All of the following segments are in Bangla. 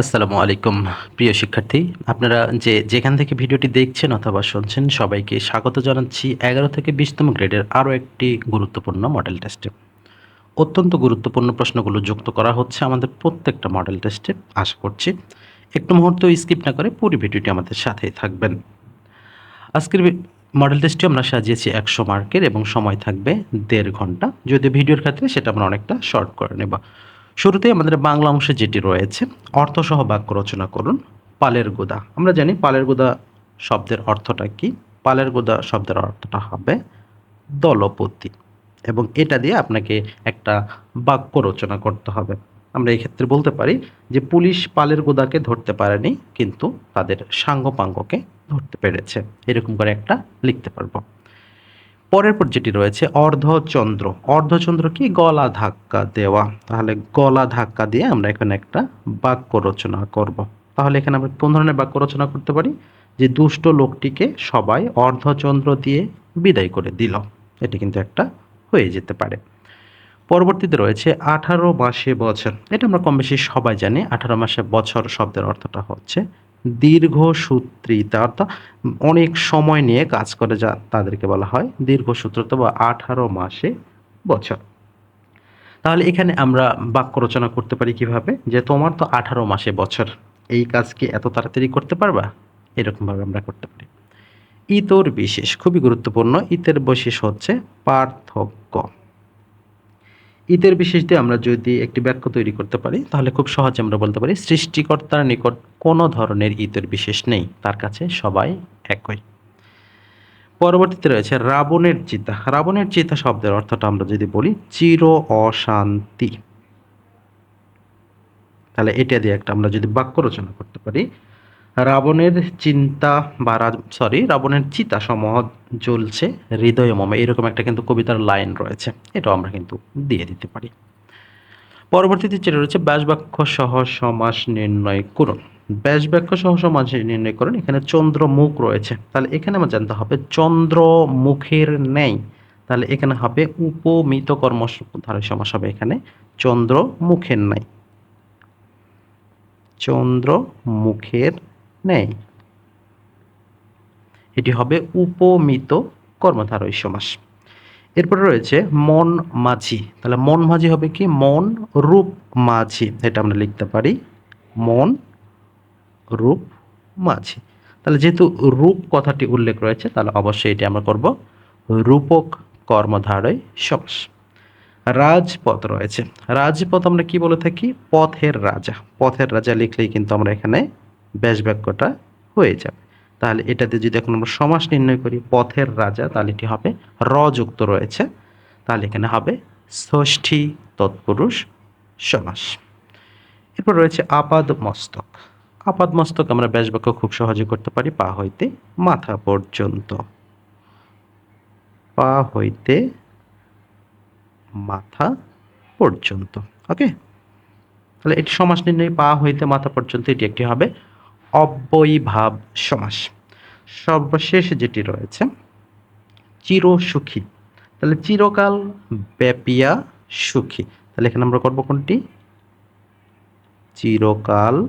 আসসালামু আলাইকুম, প্রিয় শিক্ষার্থী। আপনারা যে যেখান থেকে ভিডিওটি দেখছেন অথবা শুনছেন, সবাইকে স্বাগত জানাচ্ছি এগারো থেকে বিশতম গ্রেডের আরও একটি গুরুত্বপূর্ণ মডেল টেস্টে অত্যন্ত গুরুত্বপূর্ণ প্রশ্নগুলো যুক্ত করা হচ্ছে আমাদের প্রত্যেকটা মডেল টেস্টে আশা করছি। একটু মুহূর্ত স্কিপ না করে পুরো ভিডিওটি আমাদের সাথেই থাকবেন। আজকের মডেল টেস্টটি আমরা সাজিয়েছি একশো মার্কের এবং সময় থাকবে দেড় ঘণ্টা। যদি ভিডিওর ক্ষেত্রে সেটা আমরা অনেকটা শর্ট করে নেব। শুরুতেই আমাদের বাংলা অংশে যেটি রয়েছে, অর্থসহ বাক্য রচনা করুন, পালের গোদা। আমরা জানি পালের গোদা শব্দের অর্থটা কি? পালের গোদা শব্দের অর্থটা হবে দলপতি। এবং এটা দিয়ে আপনাকে একটা বাক্য রচনা করতে হবে। আমরা এই ক্ষেত্রে বলতে পারি যে পুলিশ পালের গোদাকে ধরতে পারেনি, কিন্তু তাদের সাঙ্গপাঙ্গকে ধরতে পেরেছে। এরকম করে একটা লিখতে পারব। পরের পর যেটি রয়েছে অর্ধচন্দ্র। অর্ধচন্দ্র কি? গলা ধাক্কা দেওয়া। তাহলে গলা ধাক্কা দিয়ে আমরা এখানে একটা বাক্য রচনা করব। তাহলে এখানে আমরা কোন ধরনের বাক্য রচনা করতে পারি? যে দুষ্ট লোকটিকে সবাই অর্ধচন্দ্র দিয়ে বিদায় করে দিল। এটি কিন্তু একটা হয়ে যেতে পারে। পরবর্তীতে রয়েছে আঠারো মাসে বছর। এটা আমরা কম বেশি সবাই জানি। আঠারো মাসে বছর শব্দের অর্থটা হচ্ছে দীর্ঘ সূত্রিতা অর্থাৎ অনেক সময় নিয়ে কাজ করে যা তাদেরকে বলা হয় দীর্ঘসূত্রতা বা আঠারো মাসে বছর। তাহলে এখানে আমরা বাক্য রচনা করতে পারি কীভাবে? যে তোমার তো আঠারো মাসে বছর। এই কাজ কি এত তাড়াতাড়ি করতে পারবা? এরকমভাবে আমরা করতে পারি। ইতর বিশেষ, খুবই গুরুত্বপূর্ণ। ইতের বিশেষ হচ্ছে পার্থক্য। ইতের বিশেষ দিয়ে আমরা যদি একটি বাক্য তৈরি করতে পারি, তাহলে খুব সহজে আমরা বলতে পারি সৃষ্টিকর্তার নিকট কোনো ধরনের ইতের বিশেষ নেই। তার কাছে সবাই একই। পরবর্তীতে রয়েছে রাবণের চিতা। রাবণের চিতা শব্দের অর্থটা আমরা যদি বলি চির অশান্তি। তাহলে এটা দিয়ে একটা আমরা যদি বাক্য রচনা করতে পারি রাবণের চিন্তা বা সরি রাবণের চিতা সমূহ জ্বলছে, হৃদয় মমে। এরকম একটা কিন্তু কবিতার লাইন রয়েছে। এটাও আমরা কিন্তু দিয়ে দিতে পারি। পরবর্তীতে যেটা রয়েছে ব্যাস বাক্য সহ সমাস নির্ণয় করুন। ব্যাসবাক্য সহ সমাস নির্ণয় করুন। এখানে চন্দ্রমুখ রয়েছে। তাহলে এখানে আমার জানতে হবে চন্দ্র মুখের নেই তাহলে এখানে হবে উপমিত কর্ম সমাস হবে এখানে। চন্দ্র মুখের নাই চন্দ্র মুখের নেই। এটি হবে উপমিত কর্মধারয় সমাস এরপরে রয়েছে মন মাঝি। তাহলে মন মাঝি হবে কি? মন রূপ মাঝি। এটা আমরা লিখতে পারি। মন রূপ মাঝি। তাহলে যেহেতু রূপ কথাটি উল্লেখ রয়েছে, তাহলে অবশ্যই এটি আমরা করব রূপক কর্মধারয় সমাস রাজপথ রয়েছে। রাজপথ আমরা কি বলে থাকি? পথের রাজা। পথের রাজা লিখলেই কিন্তু আমরা এখানে ব্যাস বাক্যটা হয়ে যাবে। তাহলে এটাতে যদি এখন আমরা সমাস নির্ণয় করি, পথের রাজা, তাহলে এটি হবে র যুক্ত রয়েছে। তাহলে এখানে হবে ষষ্ঠী তৎপুরুষ সমাস। এরপর রয়েছে আপাদ মস্তক আপাদ মস্তক আমরা ব্যাস বাক্য খুব সহজে করতে পারি, পা হইতে মাথা পর্যন্ত। পা হইতে মাথা পর্যন্ত। ওকে? তাহলে এটি সমাস নির্ণয়, পা হইতে মাথা পর্যন্ত, এটি একটি হবে অব্যয়ীভাব সমাস। সর্বশেষ যেটি রয়েছে চির সুখী তাহলে চিরকাল ব্যাপিয়া সুখী। তাহলে এখানে আমরা করব কোনটি? চিরকাল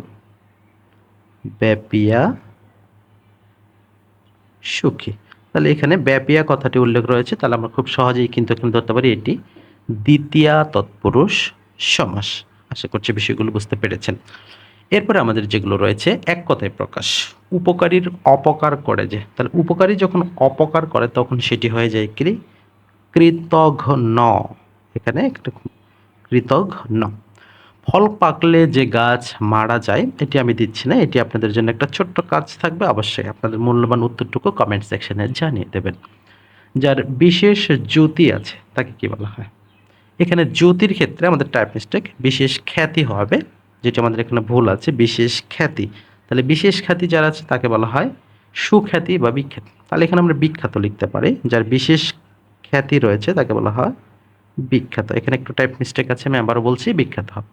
ব্যাপিয়া সুখী। তাহলে এখানে ব্যাপিয়া কথাটি উল্লেখ রয়েছে, তাহলে আমরা খুব সহজেই কিন্তু এখানে ধরতে পারি এটি, দ্বিতীয়া তৎপুরুষ সমাস। আশা করছি বিষয়গুলো বুঝতে পেরেছেন। এরপরে আমাদের যেগুলো রয়েছে, এক কথায় প্রকাশ। উপকারীর অপকার করে যে। তাহলে উপকারী যখন অপকার করে, তখন সেটি হয়ে যায় কি? কৃতঘ্ন। এখানে একটা কৃতঘ্ন। ফল পাকলে যে গাছ মারা যায়, এটি আমি দিচ্ছি না, এটি আপনাদের জন্য একটা ছোট্ট কাজ থাকবে, অবশ্যই আপনাদের মূল্যবান উত্তরটুকু কমেন্ট সেকশনে জানিয়ে দেবেন। যার বিশেষ জ্যোতি আছে, তাকে কি বলা হয়? এখানে জ্যোতির ক্ষেত্রে আমাদের টাইপ মিস্টেক বিশেষ খ্যাতি হবে। যেটা আমাদের এখানে ভুল আছে, বিশেষ খ্যাতি। তাহলে বিশেষ খ্যাতি যারা আছে, তাকে বলা হয় সুখ্যাতি বা বিখ্যাত। তাহলে এখানে আমরা বিখ্যাত লিখতে পারি। যার বিশেষ খ্যাতি রয়েছে, তাকে বলা হয় বিখ্যাত। এখানে একটু টাইপ মিস্টেক আছে, আমি আবারও বলছি, বিখ্যাত হবে।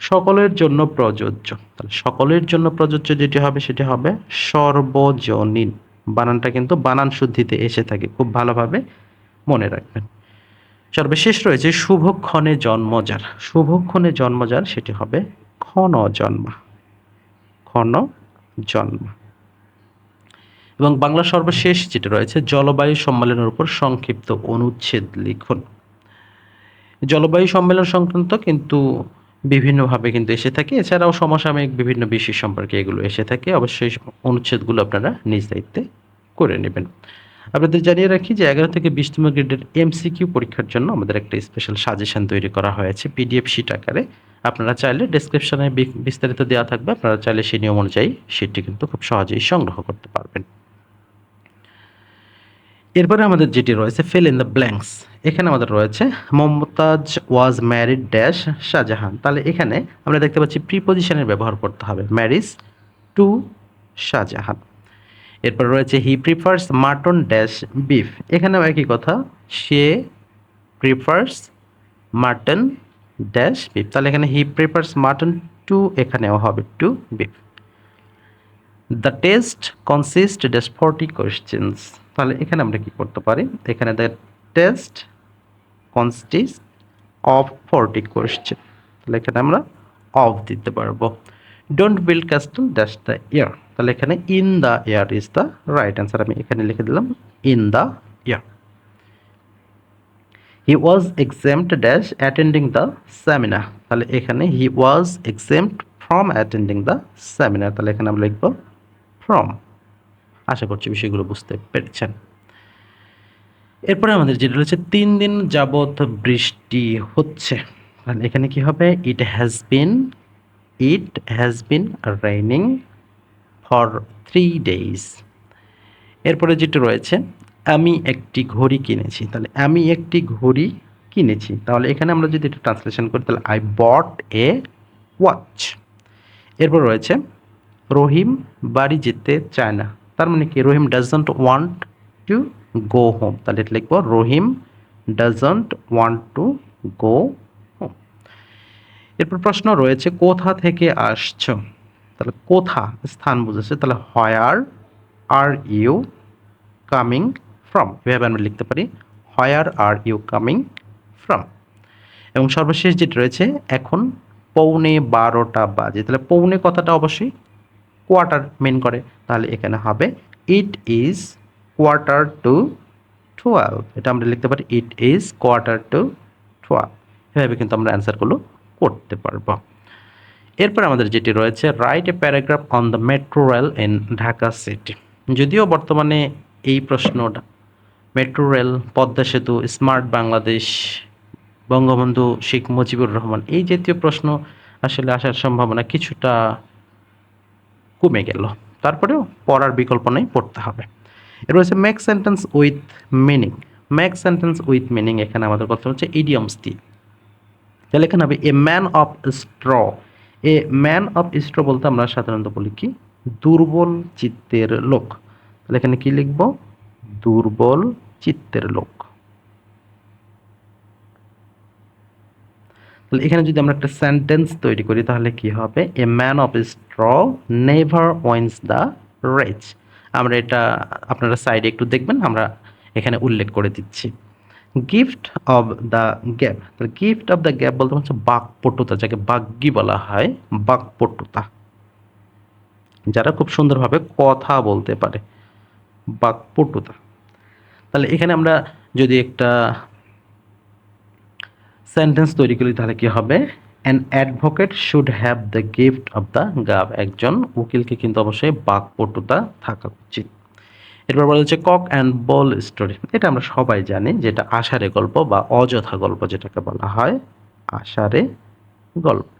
সকলের জন্য প্রযোজ্য। তাহলে সকলের জন্য প্রযোজ্য যেটি হবে, সেটি হবে সর্বজনীন। বানানটা কিন্তু বানান শুদ্ধিতে এসে থাকে, খুব ভালোভাবে মনে রাখবেন। সর্বশেষ রয়েছে, শুভক্ষণে জন্ম যার শুভক্ষণে জন্ম যার সেটি হবে ক্ষণ জন্মা। ক্ষণ জন্ম। এবং বাংলা সর্বশেষ যেটা রয়েছে, জলবায়ু সম্মেলনের উপর সংক্ষিপ্ত অনুচ্ছেদ লিখুন। জলবায়ু সম্মেলন সংক্রান্ত কিন্তু বিভিন্নভাবে কিন্তু এসে থাকে। এছাড়াও সমসাময়িক বিভিন্ন বিষয় সম্পর্কে এগুলো এসে থাকে। অবশ্যই অনুচ্ছেদগুলো আপনারা নিজ দায়িত্বে করে নেবেন। আপনাদের জানিয়ে রাখি যে এগারো থেকে বিশতম গ্রেডের এমসিকিউ পরীক্ষার জন্য আমাদের একটা স্পেশাল সাজেশন তৈরি করা হয়েছে পিডিএফ শিট আকারে। আপনারা চাইলে ডেসক্রিপশনে বিস্তারিত দেওয়া থাকবে, আপনারা চাইলে সেই নিয়ম অনুযায়ী সেটি কিন্তু খুব সহজেই সংগ্রহ করতে পারবেন। এরপরে আমাদের যেটি রয়েছে ফিল ইন দ্য ব্ল্যাঙ্কস এখানে আমাদের রয়েছে Mumtaz was married dash Shahjahan. তাহলে এখানে আমরা দেখতে পাচ্ছি প্রিপোজিশনের ব্যবহার করতে হবে ম্যারিজ টু শাহজাহান। এরপর রয়েছে he prefers mutton dash beef এখানেও একই কথা, সে প্রিফার্স মাটন ড্যাশ বিফ তাহলে এখানে হি প্রিফার্স মাটন টু এখানেও হবে to beef the test consist dash forty questions তাহলে এখানে আমরা কি করতে পারি? এখানে the test consist of forty question তাহলে এখানে আমরা অফ দিতে পারব। Don't build castle dash the year তাহলে এখানে in the air is the right answer আমি এখানে লিখে দিলাম in the year he was exempted dash attending the seminar তাহলে এখানে he was exempted from attending the seminar তাহলে এখানে আমরা লিখব ফ্রম আশা করছি বিষয়গুলো বুঝতে পেরেছেন। এরপরে আমাদের যেটা রয়েছে, তিন দিন যাবৎ বৃষ্টি হচ্ছে। তাহলে এখানে কি হবে? It has been it has been raining for three days. এরপরে যেটা রয়েছে, আমি একটি ঘড়ি কিনেছি। তাহলে আমি একটি ঘড়ি কিনেছি। তাহলে এখানে আমরা যদি এটা ট্রান্সলেশন করি, তাহলে আই বট এ ওয়াচ এরপর রয়েছে, রহিম বাড়ি যেতে চায় না। তার মানে কি? Rahim doesn't want to go home তাহলে এটা লিখব, Rahim doesn't want to go home এরপর প্রশ্ন রয়েছে, কোথা থেকে আসছো? তাহলে কোথা স্থান বুঝেছে? তাহলে where are you coming from এভাবে আমরা লিখতে পারি where are you coming from এবং সর্বশেষ যেটা রয়েছে, এখন পৌনে বারোটা বাজে। তাহলে পৌনে কথাটা অবশ্যই কোয়ার্টার মেন করে। তাহলে এখানে হবে it is quarter to twelve এটা আমরা লিখতে পারি it is quarter to twelve এভাবে কিন্তু আমরা অ্যান্সারগুলো করতে পারব। এরপর আমাদের যেটি রয়েছে write a paragraph on the metro rail in Dhaka city যদিও বর্তমানে এই প্রশ্নটা মেট্রো রেল পদ্মা সেতু স্মার্ট বাংলাদেশ, বঙ্গবন্ধু শেখ মুজিবুর রহমান, এই জাতীয় প্রশ্ন আসলে আসার সম্ভাবনা কিছুটা কমে গেল। তারপরেও পড়ার বিকল্প নেই, পড়তে হবে। এর রয়েছে make sentence with meaning make sentence with meaning এখানে আমাদের কথা হচ্ছে ইডিয়মস দিয়ে। তাহলে এখানে হবে a man of straw a man of straw বলতে আমরা সাধারণত বলি কি? দুর্বল চিত্তের লোক। তাহলে এখানে কি লিখব? দুর্বল চিত্তের লোক। তাহলে এখানে যদি আমরা একটা সেন্টেন্স তৈরি করি, তাহলে কি হবে? A man of straw never wins the race আমরা এটা আপনারা সাইডে একটু দেখবেন, আমরা এখানে উল্লেখ করে দিচ্ছি। গিফট অব দ্য গ্যাপ তাহলে গিফট অব দ্য গ্যাপ বলতে হচ্ছে বাকপটুতা, যাকে বাগ্যি বলা হয়, বাকপটুতা। যারা খুব সুন্দরভাবে কথা বলতে পারে, বাকপটুতা। তাহলে এখানে আমরা যদি একটা সেন্টেন্স তৈরি করি, তাহলে কি হবে? An advocate should have the gift of the gab একজন উকিলকে কিন্তু অবশ্যই বাকপটুতা থাকা উচিত। এরপর বলা হচ্ছে কক অ্যান্ড বল স্টোরি। এটা আমরা সবাই জানি, যেটা আষাঢ়ে গল্প বা অযথা গল্প যেটাকে বলা হয়, আষাঢ়ে গল্প।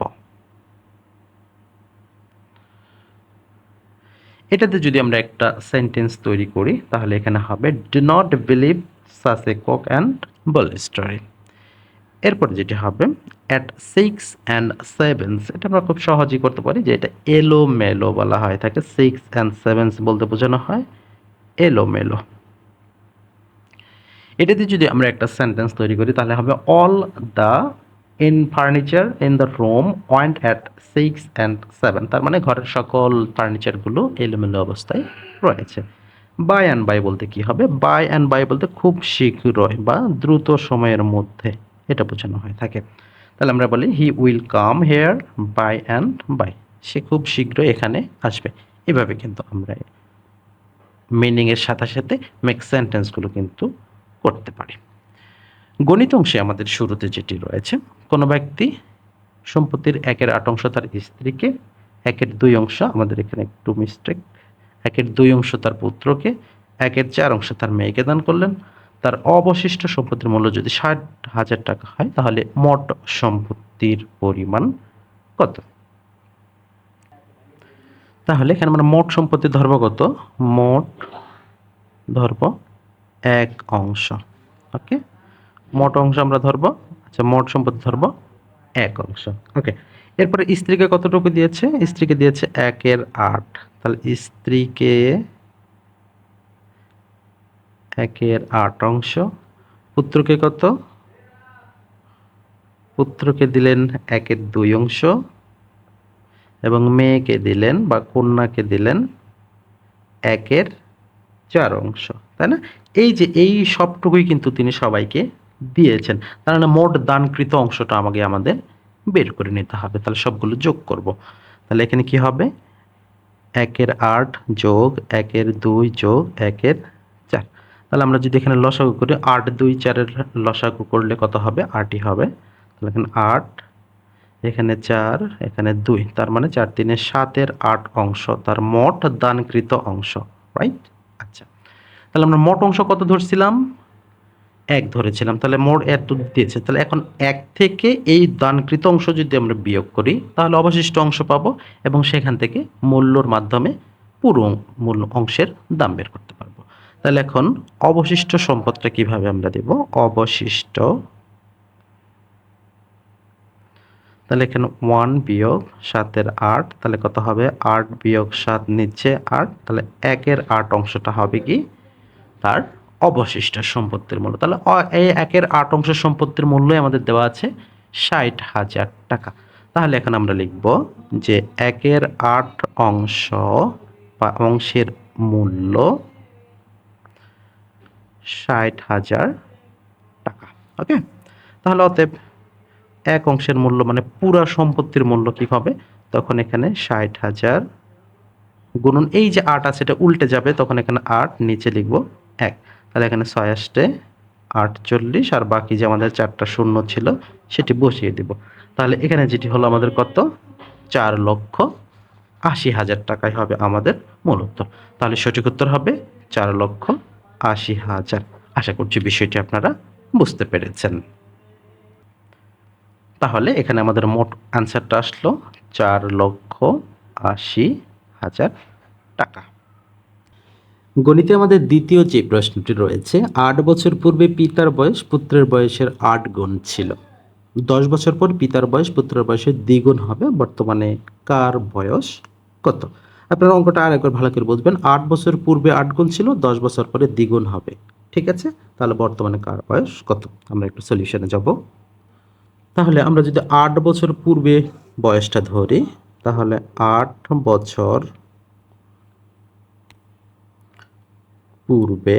এটাতে যদি আমরা একটা সেন্টেন্স তৈরি করি, তাহলে এখানে হবে do not believe such a cock and bull story এরপর যেটি হবে অ্যাট সিক্স অ্যান্ড সেভেন্স এটা আমরা খুব সহজেই করতে পারি যে এটা এলো মেলো বলা হয় থাকে সিক্স অ্যান্ড সেভেন্স বলতে বোঝানো হয়। এলো মেলো এটাতে যদি আমরা একটা সেন্টেন্স তৈরি করি, তাহলে হবে all the in furniture in the room want at six and seven তার মানে ঘরের সকল ফার্নিচারগুলো এলোমেলো অবস্থায় রয়েছে। বাই অ্যান্ড বাই বলতে কি হবে? বাই অ্যান্ড বাই বলতে খুব শীঘ্রই বা দ্রুত সময়ের মধ্যে এটা বোঝানো হয়ে থাকে। তাহলে আমরা বলি he will come here by and by সে খুব শীঘ্রই এখানে আসবে। এভাবে কিন্তু আমরা মিনিংয়ের সাথে সাথে মেক সেন্টেন্সগুলো কিন্তু করতে পারি। গণিত অংশে আমাদের শুরুতে যেটি রয়েছে, কোনো ব্যক্তি সম্পত্তির একের আট অংশ তার স্ত্রীকে, একের দুই অংশ আমাদের এখানে একটু মিস্টেক একের দুই অংশ তার পুত্রকে, একের চার অংশ তার মেয়েকে দান করলেন। তার অবশিষ্ট সম্পত্তির মূল্য যদি ষাট হাজার টাকা হয়, তাহলে মোট সম্পত্তির পরিমাণ কত? তাহলে এখানে আমরা মোট সম্পত্তি ধরব কত? মোট ধরব এক অংশ। ওকে? মোট অংশ আমরা ধরব আচ্ছা মোট সম্পত্তি ধরব এক অংশ। ওকে? এরপরে স্ত্রীকে কতটুকু দিয়েছে? স্ত্রীকে দিয়েছে একের আট। তাহলে স্ত্রীকে একের আট অংশ। পুত্রকে কত? পুত্রকে দিলেন একের দুই অংশ। এবং মেয়েকে দিলেন বা কন্যাকে দিলেন একের চার অংশ, তাই না? এই যে এই সবটুকুই কিন্তু তিনি সবাইকে দিয়েছেন। তার মানে মোট দানকৃত অংশটা আমাকে আমাদের বের করে নিতে হবে। তাহলে সবগুলো যোগ করব। তাহলে এখানে কি হবে? একের আট যোগ একের দুই যোগ একের চার। তাহলে আমরা যদি এখানে লসাগু করি, আট দুই চারের লসাগু করলে কত হবে? আটই হবে। তাহলে এখানে আট এখানে চার, এখানে দুই, তার মানে চার তিনে সাতের আট অংশ, তার মোট দানকৃত অংশ রাইট আচ্ছা তাহলে আমরা মোট অংশ কত ধরছিলাম? এক ধরেছিলাম, তাহলে মোট এত দিয়েছে, তাহলে এখন এক থেকে এই দানকৃত অংশ যদি আমরা বিয়োগ করি, তাহলে অবশিষ্ট অংশ পাবো এবং সেখান থেকে মূল্যর মাধ্যমে পুরো মূল্য অংশের দাম বের করতে পারব। তাহলে এখন অবশিষ্ট সম্পদটা কীভাবে আমরা দেব? অবশিষ্ট তাহলে এখানে ওয়ান বিয়োগ সাতের আট, তাহলে কত হবে? আট বিয়োগ সাত নিচে আট, তাহলে একের আট অংশটা হবে কি? তার অবশিষ্ট সম্পত্তির মূল্য। তাহলে এই একের আট অংশ সম্পত্তির মূল্যই আমাদের দেওয়া আছে ষাট হাজার টাকা। তাহলে এখন আমরা লিখব যে একের আট অংশ বা অংশের মূল্য ষাট হাজার টাকা। ওকে? তাহলে অতএব এক অংশের মূল্য মানে পুরা সম্পত্তির মূল্য কি হবে তখন এখানে ষাট হাজার গুণন এই যে আট আছে, এটা উল্টে যাবে, তখন এখানে আট, নিচে লিখব এক। তাহলে এখানে ছয় আসতে আটচল্লিশ, আর বাকি যে আমাদের চারটা শূন্য ছিল, সেটি বসিয়ে দিব। তাহলে এখানে যেটি হলো আমাদের কত? চার লক্ষ আশি হাজার টাকাই হবে আমাদের মূল উত্তর। তাহলে সঠিক উত্তর হবে চার লক্ষ আশি হাজার। আশা করছি বিষয়টি আপনারা বুঝতে পেরেছেন। তাহলে এখানে আমাদের মোট অ্যান্সারটা আসলো চার লক্ষ আশি হাজার টাকা। গণিতে আমাদের দ্বিতীয় যে প্রশ্নটি রয়েছে, আট বছর পূর্বে পিতার বয়স পুত্রের বয়সের আট গুণ ছিল। দশ বছর পর পিতার বয়স পুত্রের বয়সের দ্বিগুণ হবে, বর্তমানে কার বয়স কত? আপনারা অঙ্কটা আর একবার ভালো করে বুঝবেন। আট বছর পূর্বে আট গুণ ছিল, দশ বছর পরে দ্বিগুণ হবে। ঠিক আছে? তাহলে বর্তমানে কার বয়স কত? আমরা একটু সলিউশনে যাব। তাহলে আমরা যদি আট বছর পূর্বে বয়সটা ধরি, তাহলে আট বছর পূর্বে,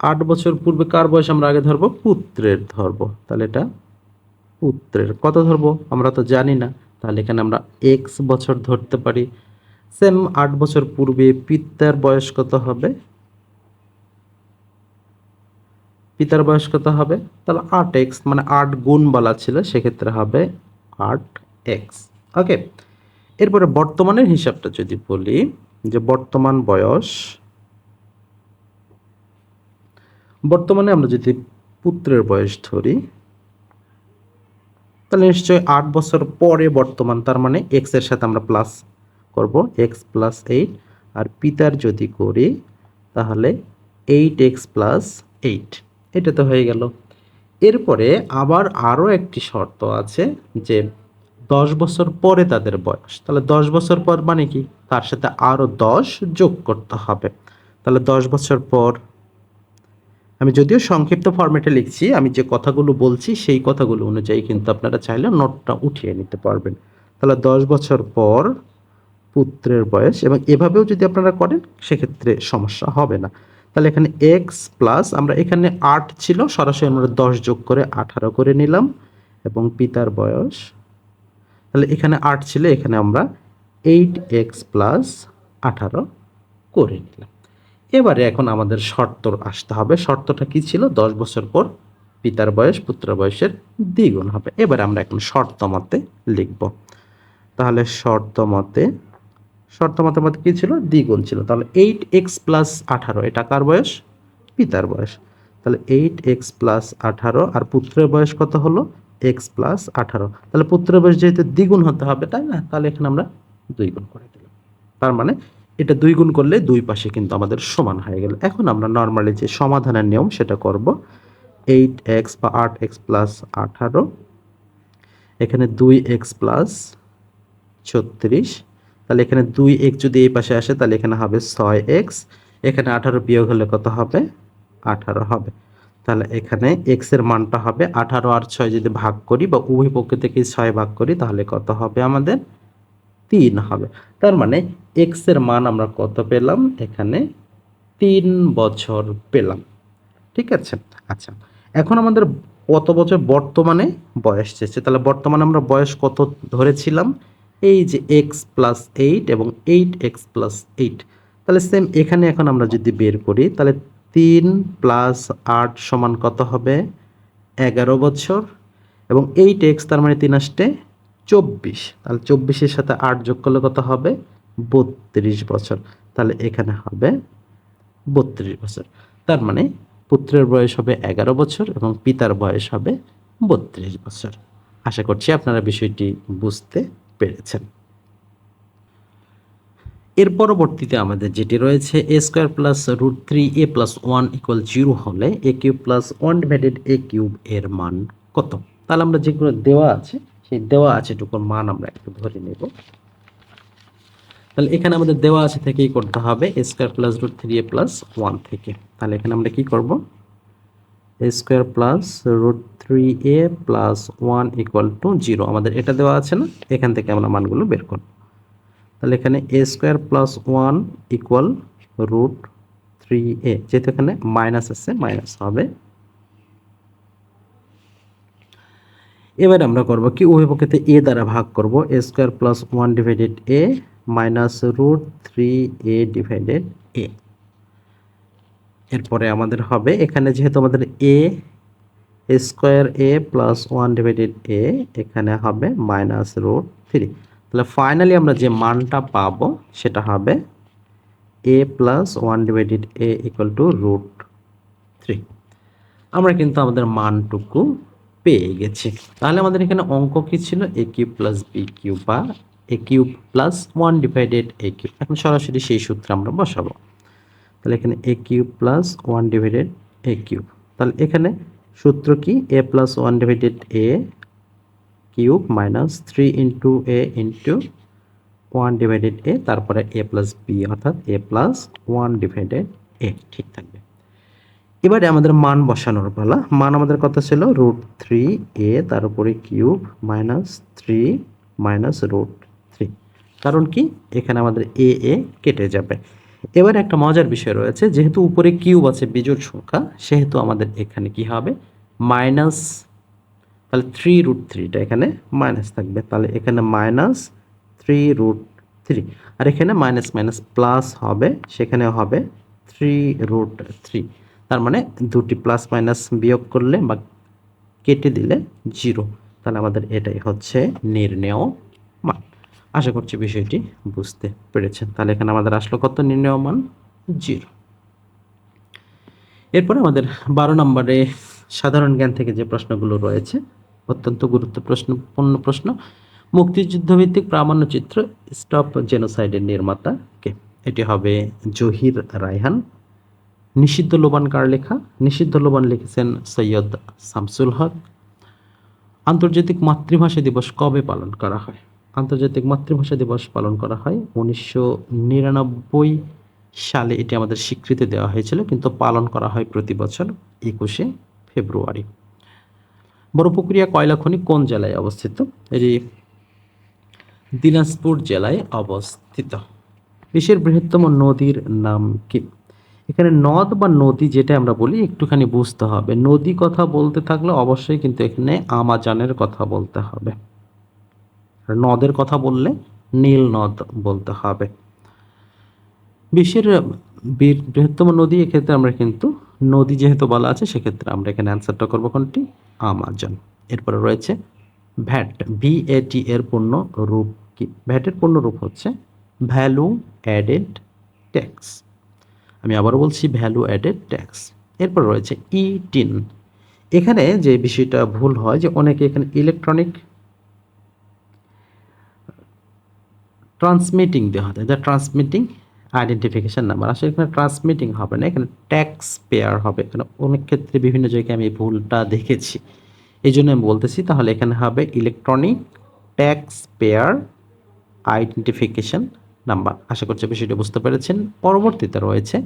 আট বছর পূর্বে কার বয়স আমরা আগে ধরবো? পুত্রের ধরবো। তাহলে এটা পুত্রের কত ধরবো? আমরা তো জানি না। তাহলে এখানে আমরা এক্স বছর ধরতে পারি। সেম আট বছর পূর্বে পিতার বয়স কত হবে? পিতার বয়স কত হবে? তাহলে আট এক্স মানে আট গুণ বলা ছিল, সেক্ষেত্রে হবে আট এক্স ওকে এরপরে বর্তমানের হিসাবটা যদি বলি, যে বর্তমান বয়স, বর্তমানে আমরা যদি পুত্রের বয়স ধরি, তাহলে নিশ্চয়ই আট বছর পরে বর্তমান, তার মানে এক্সের সাথে আমরা প্লাস করব এক্স প্লাস এইট আর পিতার যদি করি, তাহলে এইট এক্স প্লাস এইট এটা তো হয়ে গেল। এরপরে আবার আরও একটি শর্ত আছে যে দশ বছর পরে তাদের বয়স। তাহলে দশ বছর পর মানে কি? তার সাথে আরও দশ যোগ করতে হবে। তাহলে দশ বছর পর আমি যদিও সংক্ষিপ্ত ফরম্যাটে লিখছি, আমি যে কথাগুলো বলছি সেই কথাগুলো অনুযায়ী কিন্তু আপনারা চাইলে নোটটা উঠিয়ে নিতে পারবেন। তাহলে দশ বছর পর পুত্রের বয়স এবং এভাবেও যদি আপনারা করেন, সেক্ষেত্রে সমস্যা হবে না। তাহলে এখানে এক্স প্লাস আমরা এখানে আট ছিল, সরাসরি আমরা দশ যোগ করে আঠারো করে নিলাম, এবং পিতার বয়স। তাহলে এখানে আট ছিল, এখানে আমরা এইট এক্স প্লাস আঠারো করে নিলাম। এবারে এখন আমাদের শর্ত আসতে হবে, শর্তটা কি ছিল? দশ বছর পর পিতার বয়স, পুত্র বয়সের দ্বিগুণ হবে। এবারে আমরা এখন শর্ত মতে লিখব। তাহলে শর্ত মতে শর্ত মতে মতে কী ছিল? দ্বিগুণ ছিল। তাহলে এইট এক্স প্লাস আঠারো, এটা কার বয়স? পিতার বয়স। তাহলে এইট এক্স প্লাস আঠারো, আর পুত্রের বয়স কত হলো? এক্স প্লাস আঠারো। তাহলে পুত্রের বয়স যেহেতু দ্বিগুণ হতে হবে, তাই না? তাহলে এখানে আমরা দুই গুণ করে দিলাম। তার মানে এটা দুই গুণ করলে দুই পাশে কিন্তু আমাদের সমান হয়ে গেল। এখন আমরা নর্মালি যে সমাধানের নিয়ম সেটা করব। এইট এক্স বা আট এক্স প্লাস আঠারো, এখানে দুই এক্স প্লাস ছত্রিশ তাহলে এখানে দুই এক্স যদি এই পাশে আসে, তাহলে এখানে হবে ছয় এক্স এখানে আঠারো বিয়োগ হলে কত হবে? আঠারো হবে। তাহলে এখানে এক্সের মানটা হবে আঠারো আর ছয় যদি ভাগ করি বা উভয় পক্ষ থেকে ছয় ভাগ করি, তাহলে কত হবে আমাদের? তিন হবে। তার মানে এক্সের মান আমরা কত পেলাম? এখানে তিন বছর পেলাম। ঠিক আছে? আচ্ছা এখন আমাদের কত বছর বর্তমানে বয়স চেয়েছে? তাহলে বর্তমানে আমরা বয়স কত ধরেছিলাম? এই যে এক্স প্লাস এইট এবং এইট এক্স প্লাস এইট তাহলে সেম এখানে এখন আমরা যদি বের করি, তাহলে তিন প্লাস আট সমান কত হবে? এগারো বছর। এবং এইট এক্স তার মানে তিন আসতে চব্বিশ। তাহলে চব্বিশের সাথে আট যোগ করলে কত হবে? বত্রিশ বছর। তাহলে এখানে হবে বত্রিশ বছর। তার মানে পুত্রের বয়স হবে এগারো বছর এবং পিতার বয়স হবে বত্রিশ বছর। আশা করছি আপনারা বিষয়টি বুঝতে পেরেছেন। এর পরবর্তীতে আমাদের যেটি রয়েছে a square plus root three a plus one equal zero হলে a cube plus one divided a cube এর মান কত? তাহলে আমরা যেগুলো দেওয়া আছে, সেই দেওয়া আছে টুকুর মান আমরা একটু ধরে নেব। তাহলে এখানে আমাদের দেওয়া আছে থেকেই করতে হবে a square plus root three a plus one থেকে। তাহলে এখানে আমরা কি করব? Square plus root three a plus one equal to zero. আমাদের এটা দেওয়া আছে না? এখান থেকে আমরা মানগুলো বের করব। তাহলে এখানে a square plus one equal root three a, যেহেতু এখানে মাইনাস আছে, মাইনাস হবে। এবার আমরা করব কি? উভয় পক্ষেতে এ দ্বারা ভাগ করব। A square plus one divided a minus root three a divided a. এরপরে আমাদের হবে, এখানে যেহেতু আমাদের a square a plus one divided a এখানে হবে মাইনাস রুট থ্রি তাহলে ফাইনালি আমরা যে মানটা পাবো, সেটা হবে a plus one divided a equal to root three আমরা কিন্তু আমাদের মানটুকু পেয়ে গেছি। তাহলে আমাদের এখানে অঙ্ক কি ছিল? A cube plus b cube বা a cube plus one divided a cube এখন সরাসরি সেই সূত্রে আমরা বসাবো। তাহলে এখানে a cube plus one divided a cube. তাহলে এখানে সূত্র কি? A plus one divided a cube minus three into a into one divided a তারপরে এ প্লাস বি অর্থাৎ a plus one divided a ঠিক থাকবে। এবারে আমাদের মান বসানোর পালা। মান আমাদের কথা ছিল? রুট থ্রি এ তার উপরে cube minus three minus root three কারণ কি? এখানে আমাদের এ এ কেটে যাবে। এবার একটা মজার বিষয় রয়েছে, যেহেতু উপরে কিউব আছে বিজোড় সংখ্যা, সেহেতু আমাদের এখানে কি হবে? মাইনাস, তাহলে থ্রি রুট থ্রিটা এখানে মাইনাস থাকবে। তাহলে এখানে মাইনাস থ্রি রুট থ্রি আর এখানে মাইনাস মাইনাস প্লাস হবে সেখানে হবে থ্রি রুট থ্রি তার মানে দুটি প্লাস মাইনাস বিয়োগ করলে বা কেটে দিলে জিরো তাহলে আমাদের এটাই হচ্ছে নির্ণেয় মান। আশা করছি বিষয়টি বুঝতে পেরেছেন। তাহলে এখানে আমাদের আসলো কত নির্ণেয় মান জিরো। এরপরে আমাদের বারো নম্বরে সাধারণ জ্ঞান থেকে যে প্রশ্নগুলো রয়েছে, অত্যন্ত গুরুত্ব প্রশ্নপূর্ণ প্রশ্ন, মুক্তিযুদ্ধভিত্তিক প্রামাণ্য চিত্র স্টপ জেনোসাইডের নির্মাতা কে এটি হবে জহির রায়হান। নিষিদ্ধ লোবান কার লেখা? নিষিদ্ধ লোবান লিখেছেন সৈয়দ শামসুল হক। আন্তর্জাতিক মাতৃভাষা দিবস কবে পালন করা হয়? আন্তর্জাতিক মাতৃভাষা দিবস পালন করা হয়। উনিশশো নিরানব্বই সালে এটি আমাদের স্বীকৃতি দেওয়া হয়েছিল, কিন্তু পালন করা হয় প্রতি বছর একুশে ফেব্রুয়ারি। বড়পুকুরিয়া কয়লা খনি কোন জেলায় অবস্থিত? এটি দিনাজপুর জেলায় অবস্থিত। বিশ্বের বৃহত্তম নদীর নাম কি? এখানে নদ বা নদী যেটা আমরা বলি, একটুখানি বুঝতে হবে। নদী কথা বলতে থাকলে অবশ্যই কিন্তু এখানে আমাজানের কথা বলতে হবে। নদের কথা বললে নীল নদ বলতে হবে। বিশ্বের বৃহত্তম নদী এক্ষেত্রে আমরা কিন্তু, নদী যেহেতু বলা আছে, সেক্ষেত্রে আমরা এখানে অ্যান্সারটা করব কোনটি? আমাজন। এরপরে রয়েছে ভ্যাট ভিএটি এর পূর্ণ রূপ কি? ভ্যাটের পূর্ণ রূপ হচ্ছে ভ্যালু অ্যাডেড ট্যাক্স। আমি আবারও বলছি ভ্যালু অ্যাডেড ট্যাক্স। এরপর রয়েছে ই টিন এখানে যে বিষয়টা ভুল হয় যে অনেকে এখানে ইলেকট্রনিক ট্রান্সমিটিং দেওয়া হয়। দ্য ট্রান্সমিটিং আইডেন্টিফিকেশন নাম্বার আসলে এখানে ট্রান্সমিটিং হবে না, এখানে ট্যাক্স পেয়ার হবে। এখানে অনেক ক্ষেত্রে বিভিন্ন জায়গায় আমি ভুলটা দেখেছি। এই জন্য আমি বলতেছি, তাহলে এখানে হবে electronic tax payer identification number আশা করছি বিষয়টা বুঝতে পেরেছেন। পরবর্তীতে রয়েছে,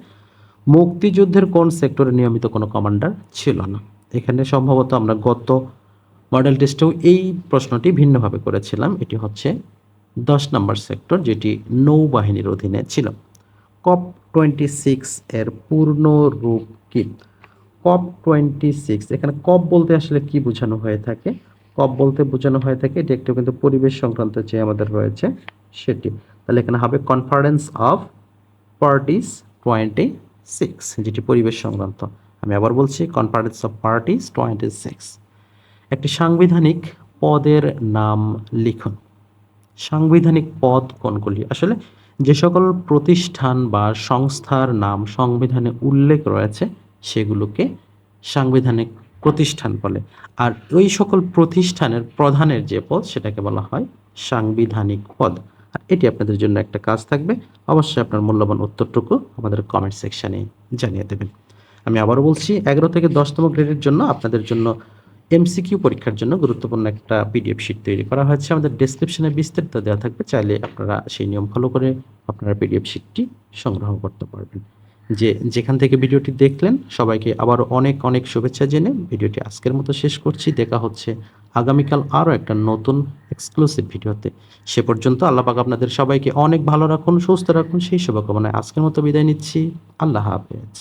মুক্তিযুদ্ধের কোন সেক্টরে নিয়মিত কোনো কমান্ডার ছিল না। এখানে সম্ভবত আমরা গত মডেল টেস্টেও এই প্রশ্নটি ভিন্নভাবে করেছিলাম। এটি হচ্ছে দশ নম্বর সেক্টর যেটি নৌবাহিনীর অধীনে ছিল। কপ টোয়েন্টি সিক্স এর পূর্ণ রূপ কি? কপ টোয়েন্টি সিক্স, এখানে কপ বলতে আসলে কি বোঝানো হয়ে থাকে? কপ বলতে বোঝানো হয়ে থাকে এটি একটু কিন্তু পরিবেশ সংক্রান্ত যে আমাদের রয়েছে সেটি। তাহলে এখানে হবে conference of parties twenty six, যেটি পরিবেশ সংক্রান্ত। আমি আবার বলছি conference of parties twenty six. একটি সাংবিধানিক পদের নাম লিখুন। সাংবিধানিক পদ কোনগুলি? আসলে যে সকল প্রতিষ্ঠান বা সংস্থার নাম সংবিধানে উল্লেখ রয়েছে, সেগুলোকে সাংবিধানিক প্রতিষ্ঠান বলে। আর ওই সকল প্রতিষ্ঠানের প্রধানের যে পদ, সেটাকে বলা হয় সাংবিধানিক পদ। আর এটি আপনাদের জন্য একটা কাজ থাকবে। অবশ্যই আপনার মূল্যবান উত্তরটুকু আমাদের কমেন্ট সেকশানে জানিয়ে দেবেন। আমি আবারও বলছি, এগারো থেকে দশতম গ্রেডের জন্য আপনাদের জন্য এমসিকিউ পরীক্ষার জন্য গুরুত্বপূর্ণ একটা পিডিএফ শিট তৈরি করা হয়েছে। আমাদের ডেসক্রিপশনে বিস্তারিত দেওয়া থাকবে। চাইলে আপনারা সেই নিয়ম ফলো করে আপনারা পিডিএফ শিটটি সংগ্রহ করতে পারবেন। যে যেখান থেকে ভিডিওটি দেখলেন, সবাইকে আবারও অনেক অনেক শুভেচ্ছা জেনে ভিডিওটি আজকের মতো শেষ করছি। দেখা হচ্ছে আগামীকাল আরও একটা নতুন এক্সক্লুসিভ ভিডিওতে। সে পর্যন্ত আল্লাপাক আপনাদের সবাইকে অনেক ভালো রাখুন, সুস্থ রাখুন। সেই শুভকামনায় আজকের মতো বিদায় নিচ্ছি। আল্লাহ হাফেজ।